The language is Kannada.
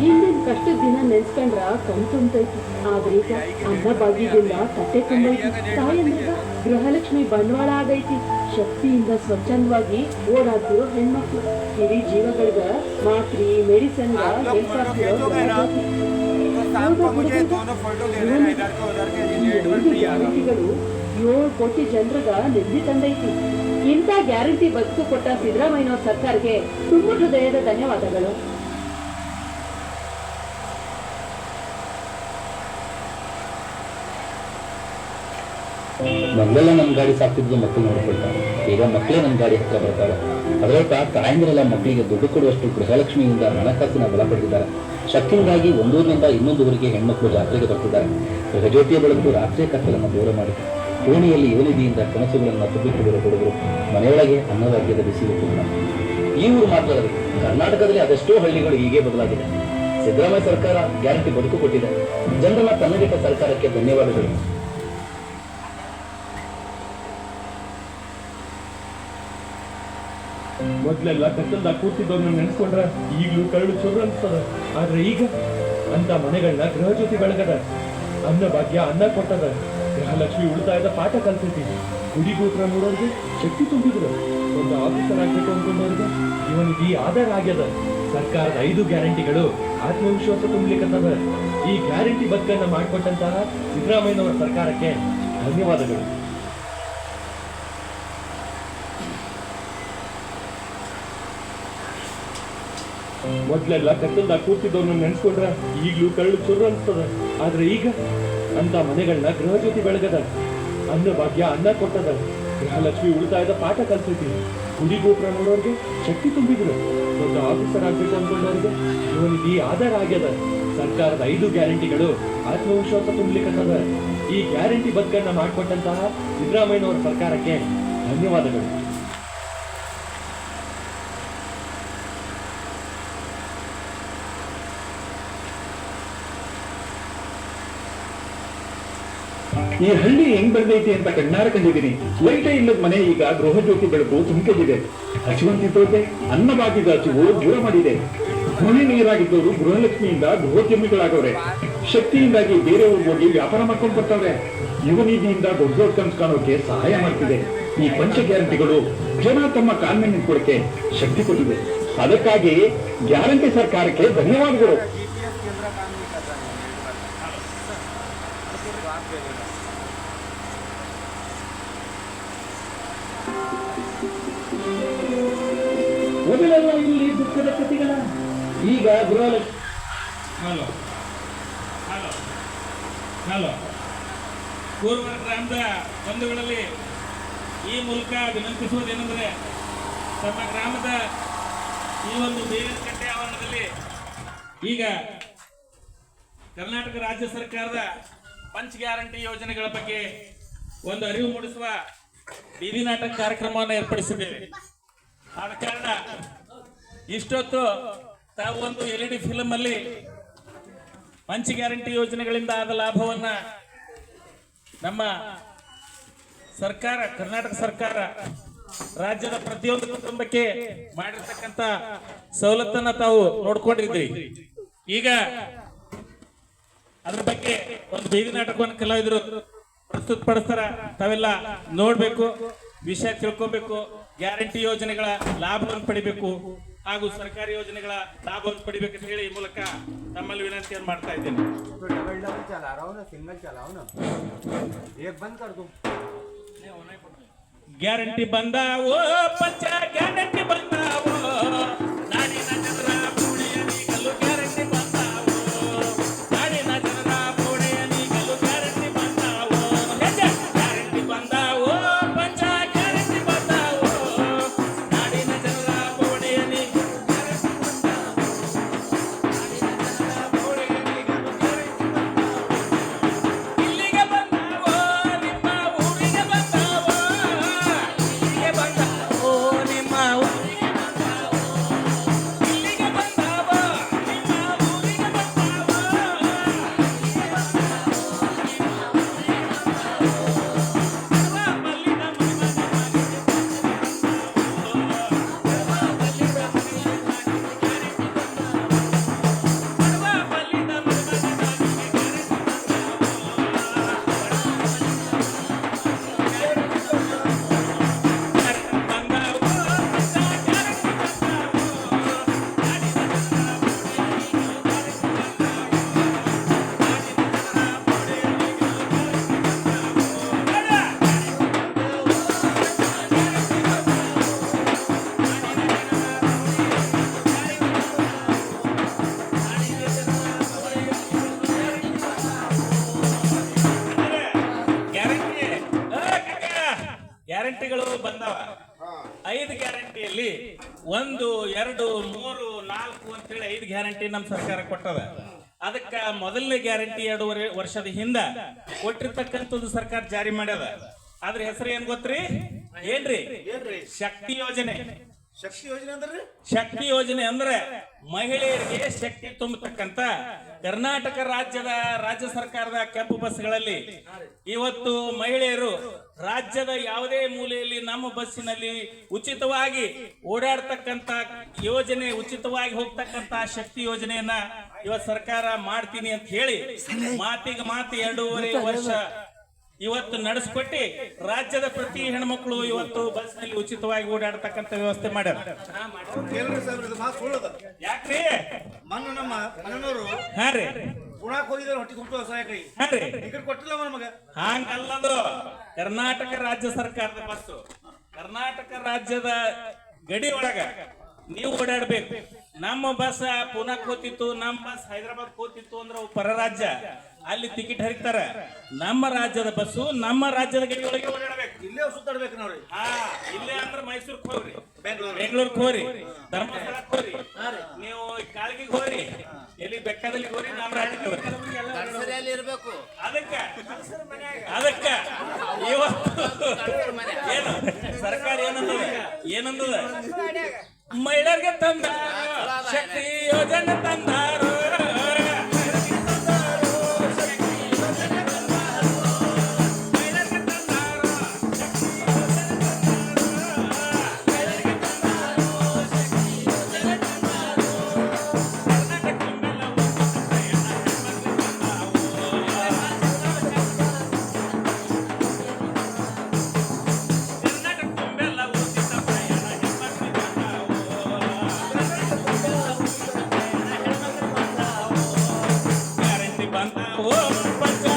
ಹಿಂದಿನ ಕಷ್ಟದ ದಿನ ನೆನೆಸ್ಕೊಂಡ್ರ ಕಣ್ ತುಂಬ್ತೈತಿ ಆದ್ರೆ ಈಗ ಅನ್ನ ಭಾಗ್ಯದಿಂದ ತಟ್ಟೆ ತುಂಬೈತಿ ತಾಯಂದ್ರಿಗ ಗೃಹಲಕ್ಷ್ಮಿ ಬಂಡವಾಳ ಆಗೈತಿ. ಶಕ್ತಿಯಿಂದ ಸ್ವಚ್ಛಂದವಾಗಿ ಓಡಾಡ್ತಿರೋ ಹೆಣ್ಮಕ್ಳು. ಇಡೀ ಜೀವಗಳಿಗ ಮಾತ್ರಿ, ಮೆಡಿಸನ್ ಗ್ಯಾರಂಟಿಗಳು ಏಳು ಕೋಟಿ ಜನರಗ ನಿಧಿ ತಂದೈತಿ. ಇಂಥ ಗ್ಯಾರಂಟಿ ಬದುಕು ಕೊಟ್ಟ ಸಿದ್ದರಾಮಯ್ಯನವ್ರ ಸರ್ಕಾರಕ್ಕೆ ತುಂಬ ಹೃದಯದ ಧನ್ಯವಾದಗಳು. ಮೊದಲೆಲ್ಲ ನಮ್ಮ ಗಾಡಿ ಸಾಕ್ತಿದ್ದು ಮಕ್ಕಳು ನೋಡ್ಕೊಳ್ತಾರೆ ಈಗ ಮಕ್ಕಳೇ ನಮ್ಮ ಗಾಡಿ ಹತ್ರ ಬರ್ತಾರೆ. ಅದರೊಳಗ ತಾಯಂದಿರೆಲ್ಲ ಮಕ್ಕಳಿಗೆ ದುಡ್ಡು ಕೊಡುವಷ್ಟು ಗೃಹಲಕ್ಷ್ಮಿಯಿಂದ ಹಣಕಾಸಿನ ಬಲ ಪಡೆದಿದ್ದಾರೆ. ಶಕ್ತಿಯಿಂದಾಗಿ ಒಂದೂರಿನಿಂದ ಇನ್ನೊಂದೂರಿಗೆ ಹೆಣ್ಮಕ್ಳು ಜಾತ್ರೆಗೆ ಬರ್ತಿದ್ದಾರೆ. ಗೃಹಜ್ಯೋತಿಯ ಬೆಳಕು ರಾತ್ರಿ ಕತ್ತಲನ್ನು ದೂರ ಮಾಡಿದೆ ಕೋಣಿಯಲ್ಲಿ ಯುವನಿಧಿಯಿಂದ ಕನಸುಗಳನ್ನು ತುಂಬಿಟ್ಟಿರುವ ಹುಡುಗರು ಮನೆಯೊಳಗೆ ಅನ್ನಭಾಗ್ಯದ ಬಿಸಿಲು ಕೂಡ ಈ ಊರು ಮಾತ್ರ ಕರ್ನಾಟಕದಲ್ಲಿ ಅದೆಷ್ಟೋ ಹಳ್ಳಿಗಳು ಹೀಗೆ ಬದಲಾಗಿದೆ. ಸಿದ್ದರಾಮಯ್ಯ ಸರ್ಕಾರ ಗ್ಯಾರಂಟಿ ಬದುಕು ಕೊಟ್ಟಿದೆ. ಜನರನ್ನ ತನ್ನಡಿಕ ಸರ್ಕಾರಕ್ಕೆ ಧನ್ಯವಾದಗಳು. ಮೊದ್ಲೆಲ್ಲ ಕತ್ತಲ್ದಾಗ ಕೂತಿದ್ದವ್ರನ್ನ ನೆನ್ಸ್ಕೊಂಡ್ರ ಈಗಲೂ ಕರಳು ಚುರು ಅನ್ಸ್ತದ. ಆದ್ರೆ ಈಗ ಅಂತ ಮನೆಗಳನ್ನ ಗೃಹ ಜ್ಯೋತಿ ಬೆಳಗದ. ಅನ್ನ ಭಾಗ್ಯ, ಅನ್ನ ಕೊಟ್ಟದ. ಗೃಹಲಕ್ಷ್ಮಿ ಉಳಿತಾಯದ ಪಾಠ ಕಲ್ತೈತಿ ಗುಡಿ ಗೋಪುರ ನೋಡೋರ್ಗೆ ಶಕ್ತಿ ತುಂಬಿದ್ರು. ಒಂದು ಆಫೀಸರ್ ಆಗ್ಬೇಕು ಅನ್ಕೊಂಡವ್ರಿಗೆ ಇವನಿಗೆ ಆಧಾರ ಆಗ್ಯದ. ಸರ್ಕಾರದ ಐದು ಗ್ಯಾರಂಟಿಗಳು ಆತ್ಮವಿಶ್ವಾಸ ತುಂಬಲಿಕ್ಕಂತದ. ಈ ಗ್ಯಾರಂಟಿ ಬದುಕನ್ನ ಮಾಡಿಕೊಟ್ಟಂತಹ ಸಿದ್ದರಾಮಯ್ಯನವರ ಸರ್ಕಾರಕ್ಕೆ ಧನ್ಯವಾದಗಳು. ಮೊದ್ಲೆಲ್ಲ ಕತ್ತಲ್ದಾಗ ಕೂತಿದ್ದವ್ರನ್ನ ನೆನ್ಸ್ಕೊಂಡ್ರ ಈಗ್ಲೂ ಕರಳು ಚುರು ಅನ್ಸ್ತದ. ಆದ್ರೆ ಈಗ ಅಂತ ಮನೆಗಳನ್ನ ಗೃಹ ಜ್ಯೋತಿ ಬೆಳಗದ. ಅನ್ನ ಭಾಗ್ಯ ಅನ್ನ ಕೊಟ್ಟದ. ಗೃಹಲಕ್ಷ್ಮಿ ಉಳಿತಾಯದ ಪಾಠ ಕಲ್ಸೈತಿ ಗುಡಿ ಗೋಪುರ ನೋಡೋರ್ಗೆ ಶಕ್ತಿ ತುಂಬಿದ್ರು. ದೊಡ್ಡ ಆಫೀಸರ್ ಆಗ್ಬೇಕು ಅನ್ಕೊಂಡವ್ರಿಗೆ ಇವನಿಗೆ ಆಧಾರ ಆಗ್ಯದ. ಸರ್ಕಾರದ ಐದು ಗ್ಯಾರಂಟಿಗಳು ಆತ್ಮವಿಶ್ವಾಸ ತುಂಬಲಿಕ್ಕದ ಈ ಗ್ಯಾರಂಟಿ ಬದುಕನ್ನ ಮಾಡಿಕೊಟ್ಟಂತಹ ಸಿದ್ದರಾಮಯ್ಯನವರ ಸರ್ಕಾರಕ್ಕೆ ಧನ್ಯವಾದಗಳು. ಈ ಹಳ್ಳಿ ಹೆಂಗ್ ಬೆಳೆದೈತಿ ಅಂತ ಕಣ್ಣಾರ ಕಂಡಿದ್ದೀನಿ. ಲೈಟೇ ಇಲ್ಲದ ಮನೆ ಈಗ ಗೃಹ ಜ್ಯೋತಿ ಬೆಳಕು ತುಂಬಿದೆ ಹಸಿವಂತಿದ್ದೋಕೆ ಅನ್ನ ಬಾಗಿದ ಹಸಿವು ದೂರ ಮಾಡಿದೆ. ಹೊಣೆ ನೀರಾಗಿದ್ದವರು ಗೃಹಲಕ್ಷ್ಮಿಯಿಂದ ಗೃಹೋದ್ಯಮಿಗಳಾಗವ್ರೆ. ಶಕ್ತಿಯಿಂದಾಗಿ ಬೇರೆ ಊರಿಗೆ ಹೋಗಿ ವ್ಯಾಪಾರ ಮಾಡ್ಕೊಂಡು ಬರ್ತಾವ್ರೆ. ಯುವನೀತಿಯಿಂದ ದೊಡ್ಡ ದೊಡ್ಡ ಕನ್ಸು ಕಾಣೋಕೆ ಸಹಾಯ ಮಾಡ್ತಿದೆ. ಈ ಪಂಚ ಗ್ಯಾರಂಟಿಗಳು ಜನ ತಮ್ಮ ಕಾನ್ಮೆ ನಿಂತ್ಕೊಳ್ಳಕ್ಕೆ ಶಕ್ತಿ ಕೊಟ್ಟಿದೆ. ಅದಕ್ಕಾಗಿ ಗ್ಯಾರಂಟಿ ಸರ್ಕಾರಕ್ಕೆ ಧನ್ಯವಾದಗಳು. ನಡುವಿನಲ್ಲ ಇಲ್ಲಿ ದುಃಖದ ಕಥೆಗಳ. ಈಗ ಗೃಹಲಕ್ಷ್ಮಿ. ಹಲೋ. ಹಲೋ. ಹಲೋ. ಗ್ರಾಮದ ಬಂಧುಗಳಲ್ಲಿ ಈ ಮೂಲಕ ವಿನಂತಿಸುವುದೇನೆಂದರೆ, ತಮ್ಮ ಗ್ರಾಮದ ಈ ಒಂದು ಬೇವಿನ ಕಟ್ಟೆ ಆವರಣದಲ್ಲಿ ಈಗ ಕರ್ನಾಟಕ ರಾಜ್ಯ ಸರ್ಕಾರದ ಪಂಚ್ ಗ್ಯಾರಂಟಿ ಯೋಜನೆಗಳ ಬಗ್ಗೆ ಒಂದು ಅರಿವು ಮೂಡಿಸುವ ಬೀದಿ ನಾಟಕ ಕಾರ್ಯಕ್ರಮವನ್ನು ಏರ್ಪಡಿಸಿದ್ದೇವೆ. ಆದ ಕಾರಣ ಇಷ್ಟೊತ್ತು ತಾವು ಒಂದು ಎಲ್ ಇ ಡಿ ಫಿಲಮ್ ಅಲ್ಲಿ ಪಂಚ ಗ್ಯಾರಂಟಿ ಯೋಜನೆಗಳಿಂದ ಆದ ಲಾಭವನ್ನ ನಮ್ಮ ಸರ್ಕಾರ, ಕರ್ನಾಟಕ ಸರ್ಕಾರ ರಾಜ್ಯದ ಪ್ರತಿಯೊಂದು ಕುಟುಂಬಕ್ಕೆ ಮಾಡಿರ್ತಕ್ಕಂತ ಸವಲತ್ತನ್ನ ತಾವು ನೋಡ್ಕೊಂಡಿದ್ರಿ ಈಗ ಅದ್ರ ಬಗ್ಗೆ ಒಂದು ಬೀದಿ ನಾಟಕವನ್ನು ಕಲಾವಿದರು ಪ್ರಸ್ತುತಪಡಿಸ್ತಾರ, ತಾವೆಲ್ಲ ನೋಡ್ಬೇಕು, ವಿಷಯ ತಿಳ್ಕೊಬೇಕು. ಗ್ಯಾರಂಟಿ ಯೋಜನೆಗಳ ಲಾಭವನ್ನು ಪಡಿಬೇಕು ಹಾಗೂ ಸರ್ಕಾರಿ ಯೋಜನೆಗಳ ಲಾಭವನ್ನು ಅಂತ ಹೇಳಿ ಈ ಮೂಲಕ ತಮ್ಮಲ್ಲಿ ವಿನಂತಿಯನ್ನು ಮಾಡ್ತಾ ಇದ್ದೇನೆ. ಗ್ಯಾರಂಟಿ ಬಂದಾವೋ ಪಂಚ, ಗ್ಯಾರಂಟಿ ಬಂದಾವೋ ಬಂದವ. ಐದು ಗ್ಯಾರಂಟಿಯಲ್ಲಿ ಒಂದು, ಎರಡು, ಮೂರು, ನಾಲ್ಕು ಅಂತೇಳಿ ಐದು ಗ್ಯಾರಂಟಿ ನಮ್ಮ ಸರ್ಕಾರ ಕೊಟ್ಟದ. ಅದಕ್ಕ ಮೊದಲನೇ ಗ್ಯಾರಂಟಿ ಎರಡೂವರೆ ವರ್ಷದ ಹಿಂದ ಕೊಟ್ಟಿರ್ತಕ್ಕಂಥದ್ದು ಸರ್ಕಾರ ಜಾರಿ ಮಾಡ್ಯದ. ಅದ್ರ ಹೆಸರು ಏನ್ ಗೊತ್ತ್ರಿ? ಏನ್ರಿ? ಶಕ್ತಿ ಯೋಜನೆ. ಶಕ್ತಿ ಯೋಜನೆ ಅಂದ್ರೆ? ಶಕ್ತಿ ಯೋಜನೆ ಅಂದ್ರೆ ಮಹಿಳೆಯರಿಗೆ ಶಕ್ತಿ ತುಂಬತಕ್ಕಂತ ಕರ್ನಾಟಕ ರಾಜ್ಯದ ರಾಜ್ಯ ಸರ್ಕಾರದ ಕೆಂಪು ಬಸ್ಗಳಲ್ಲಿ ಇವತ್ತು ಮಹಿಳೆಯರು ರಾಜ್ಯದ ಯಾವುದೇ ಮೂಲೆಯಲ್ಲಿ ನಮ್ಮ ಬಸ್ಸಿನಲ್ಲಿ ಉಚಿತವಾಗಿ ಓಡಾಡ್ತಕ್ಕಂತ ಯೋಜನೆ ಉಚಿತವಾಗಿ ಹೋಗ್ತಕ್ಕಂತ ಶಕ್ತಿ ಯೋಜನೆಯನ್ನ ಇವತ್ತು ಸರ್ಕಾರ ಮಾಡ್ತೀನಿ ಅಂತ ಹೇಳಿ ಮಾತಿಗೆ ಮಾತು ಎರಡೂವರೆ ವರ್ಷ ಇವತ್ತು ನಡೆಸ್ಕೊಟ್ಟಿ ರಾಜ್ಯದ ಪ್ರತಿ ಹೆಣ್ಮಕ್ಳು ಇವತ್ತು ಬಸ್ನಲ್ಲಿ ಉಚಿತವಾಗಿ ಓಡಾಡ್ತಕ್ಕಂತ ವ್ಯವಸ್ಥೆ ಮಾಡ್ಯಾರ. ಯಾಕ್ರಿ? ಮೊನ್ನೆ ನಮ್ಮ ಮನೋರು ಹಾ ರೀ. ಪುಣಾಕ್ ಹೋಗಿದ್ದಾರೆ ಹೊಟ್ಟೆ ತುಂಬ ಸಹಾಯಕೈ ಹಾ ರೀ. ಟಿಕೆಟ್ ಕೊಟ್ಟಿಲ್ಲ ನಮಗ. ಹಂಗಲ್ಲದು. ಕರ್ನಾಟಕ ರಾಜ್ಯ ಸರ್ಕಾರದ ಬಸ್ಸು. ಕರ್ನಾಟಕ ರಾಜ್ಯದ ಗಡಿ ಒಳಗ ನೀವು ಓಡಾಡ್ಬೇಕು. ನಮ್ಮ ಬಸ್ ಪುನಃ ಕೂತಿತ್ತು ನಮ್ಮ ಬಸ್ ಹೈದರಾಬಾದ್ ಕೂತಿತ್ತು ಅಂದ್ರೆ ಅವು ಪರ ರಾಜ್ಯ ಅಲ್ಲಿ ಟಿಕೆಟ್ ಹರಿತಾರ ನಮ್ಮ ರಾಜ್ಯದ ಬಸ್ಸು ನಮ್ಮ ರಾಜ್ಯದ ಗಡಿಯೊಳಗೆ ಓಡಾಡಬೇಕು. ಇಲ್ಲೇ ಸುತ್ತಾಡ್ಬೇಕು ನೋಡ್ರಿ. ಹಾ ಇಲ್ಲೇ ಅಂದ್ರೆ ಮೈಸೂರ್ಗೆ ಹೋಗ್ರಿ. ಬೆಂಗಳೂರು. ಬೆಂಗಳೂರಿಗೆ ಹೋರಿ ಧರ್ಮಸ್ಥಳಕ್ಕೆ ಹೋರಿ ನೀವು ಕಾಳಗಿಗೆ ಹೋಗ್ರಿ. ಎಲ್ಲಿ ಬೆಕ್ಕದಲ್ಲಿ ಹೋರಿ ನಮ್ಮ ರಾಜ್ಯಕ್ಕೆ ಹೋರಿ ಇರ್ಬೇಕು. ಅದಕ್ಕ ಅದಕ್ಕ. ಇವತ್ತು ಏನು ಸರ್ಕಾರ ಏನಂದ್ರೆ ಏನಂದದ? ಮಹಿಳೆಯರಿಗೆ ತಂದ. ಶಕ್ತಿ ಯೋಜನೆ Hello,